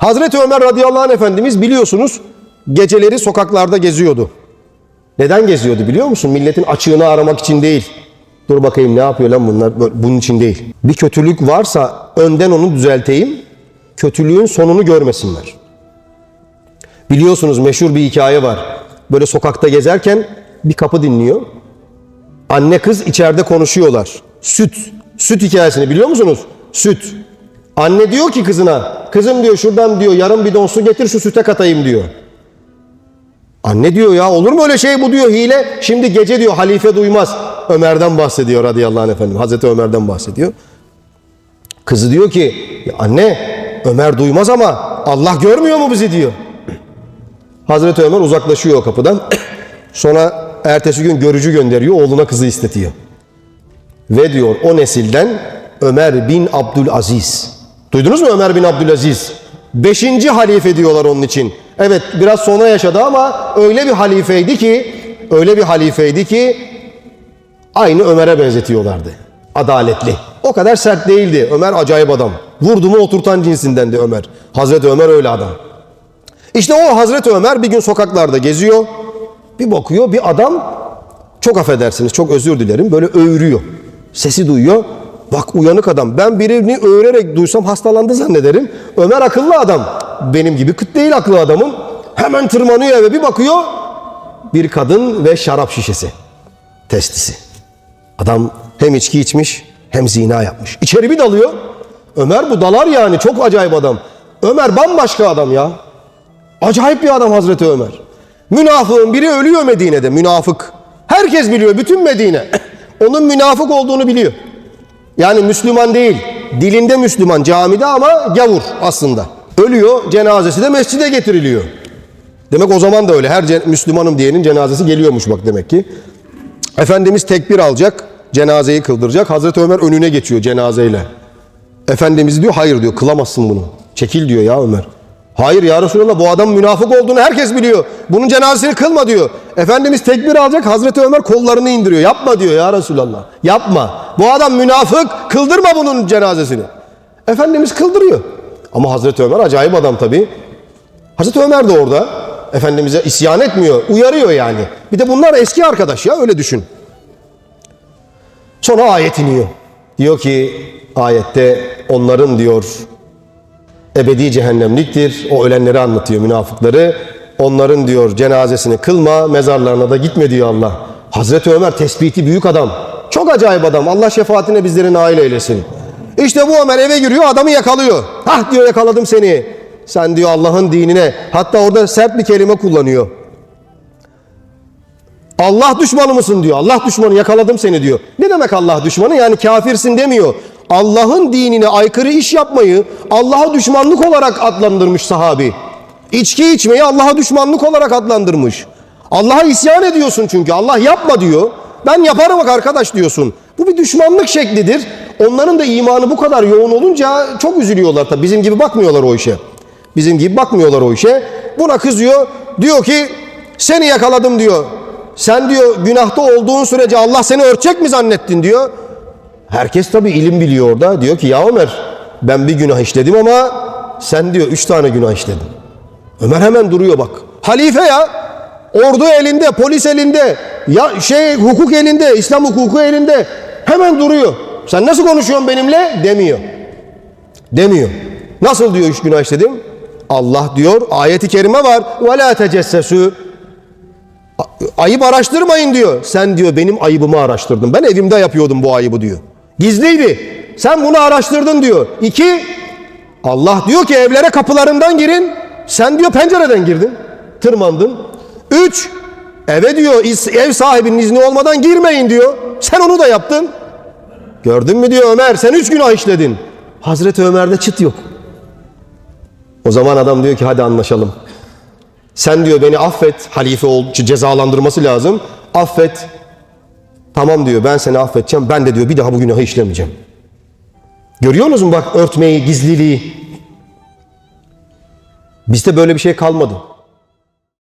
Hazreti Ömer radıyallahu anh efendimiz biliyorsunuz geceleri sokaklarda geziyordu. Neden geziyordu biliyor musun? Milletin açığını aramak için değil. Dur bakayım ne yapıyor lan bunlar? Bunun için değil. Bir kötülük varsa önden onu düzelteyim. Kötülüğün sonunu görmesinler. Biliyorsunuz meşhur bir hikaye var. Böyle sokakta gezerken bir kapı dinliyor. Anne kız içeride konuşuyorlar. Süt. Süt hikayesini biliyor musunuz? Süt. Anne diyor ki kızına, kızım diyor şuradan diyor yarım bidon su getir şu süte katayım diyor. Anne diyor ya olur mu öyle şey bu diyor hile. Şimdi gece diyor halife duymaz. Ömer'den bahsediyor radıyallahu anh efendim. Hazreti Ömer'den bahsediyor. Kızı diyor ki "Ya anne Ömer duymaz ama Allah görmüyor mu bizi diyor. Hazreti Ömer uzaklaşıyor o kapıdan. Sonra ertesi gün görücü gönderiyor oğluna kızı istetiyor. Ve diyor o nesilden Ömer bin Abdülaziz. Duydunuz mu Ömer bin Abdülaziz? Beşinci halife diyorlar onun için. Evet biraz sonra yaşadı ama öyle bir halifeydi ki öyle bir halifeydi ki aynı Ömer'e benzetiyorlardı. Adaletli. O kadar sert değildi. Ömer acayip adam. Vurdu mu oturtan cinsindendi Ömer. Hazreti Ömer öyle adam. İşte o Hazreti Ömer bir gün sokaklarda geziyor. Bir bakıyor bir adam çok affedersiniz çok özür dilerim böyle öğürüyor. Sesi duyuyor. Bak uyanık adam. Ben birini öğürerek duysam hastalandı zannederim. Ömer akıllı adam. Benim gibi kıt değil akıllı adamın. Hemen tırmanıyor eve bir bakıyor. Bir kadın ve şarap şişesi. Testisi. Adam hem içki içmiş hem zina yapmış. İçeri bir dalıyor. Ömer bu dalar yani çok acayip adam. Ömer bambaşka adam ya. Acayip bir adam Hazreti Ömer. Münafığın biri ölüyor Medine'de münafık. Herkes biliyor bütün Medine. Onun münafık olduğunu biliyor. Yani Müslüman değil. Dilinde Müslüman camide ama gavur aslında. Ölüyor cenazesi de mescide getiriliyor. Demek o zaman da öyle. Her Müslümanım diyenin cenazesi geliyormuş bak demek ki. Efendimiz tekbir alacak, cenazeyi kıldıracak. Hazreti Ömer önüne geçiyor cenazeyle. Efendimiz diyor hayır diyor kılamazsın bunu. Çekil diyor ya Ömer. Hayır ya Resulallah bu adam münafık olduğunu herkes biliyor. Bunun cenazesini kılma diyor. Efendimiz tekbir alacak Hazreti Ömer kollarını indiriyor. Yapma diyor ya Resulallah. Yapma. Bu adam münafık kıldırma bunun cenazesini. Efendimiz kıldırıyor. Ama Hazreti Ömer acayip adam tabii. Hazreti Ömer de orada. Efendimiz'e isyan etmiyor. Uyarıyor yani. Bir de bunlar eski arkadaş ya öyle düşün. Sonra ayet iniyor. Diyor ki ayette onların diyor ebedi cehennemliktir. O ölenleri anlatıyor münafıkları. Onların diyor cenazesini kılma, mezarlarına da gitme diyor Allah. Hazreti Ömer tespiti büyük adam. Çok acayip adam. Allah şefaatine bizleri nail eylesin. İşte bu Ömer eve giriyor, adamı yakalıyor. Hah diyor yakaladım seni. Sen diyor Allah'ın dinine. Hatta orada sert bir kelime kullanıyor. Allah düşmanı mısın diyor. Allah düşmanı yakaladım seni diyor. Ne demek Allah düşmanı? Yani kafirsin demiyor. Allah'ın dinine aykırı iş yapmayı Allah'a düşmanlık olarak adlandırmış sahabi. İçki içmeyi Allah'a düşmanlık olarak adlandırmış. Allah'a isyan ediyorsun çünkü. Allah yapma diyor. Ben yaparım bak arkadaş diyorsun. Bu bir düşmanlık şeklidir. Onların da imanı bu kadar yoğun olunca çok üzülüyorlar tabii. Bizim gibi bakmıyorlar o işe. Bizim gibi bakmıyorlar o işe. Buna kızıyor. Diyor ki seni yakaladım diyor. Sen diyor günahta olduğun sürece Allah seni örtecek mi zannettin diyor. Herkes tabii ilim biliyor orada. Diyor ki ya Ömer ben bir günah işledim ama sen diyor üç tane günah işledin. Ömer hemen duruyor bak. Halife ya. Ordu elinde, polis elinde, ya şey hukuk elinde, İslam hukuku elinde. Hemen duruyor. Sen nasıl konuşuyorsun benimle? Demiyor. Demiyor. Nasıl diyor üç günah işledim? Allah diyor ayeti kerime var. Ve la tecessesu Ayıp araştırmayın diyor. Sen diyor benim ayıbımı araştırdın. Ben evimde yapıyordum bu ayıbı diyor. Gizliydi. Sen bunu araştırdın diyor. İki, Allah diyor ki evlere kapılarından girin. Sen diyor pencereden girdin. Tırmandın. Üç, eve diyor ev sahibinin izni olmadan girmeyin diyor. Sen onu da yaptın. Gördün mü diyor Ömer sen üç günah işledin. Hazreti Ömer'de çıt yok. O zaman adam diyor ki hadi anlaşalım. Sen diyor beni affet. Halife ol, cezalandırması lazım. Affet. Tamam diyor ben seni affedeceğim. Ben de diyor bir daha bu günahı işlemeyeceğim. Görüyor musun bak örtmeyi, gizliliği. Bizde böyle bir şey kalmadı.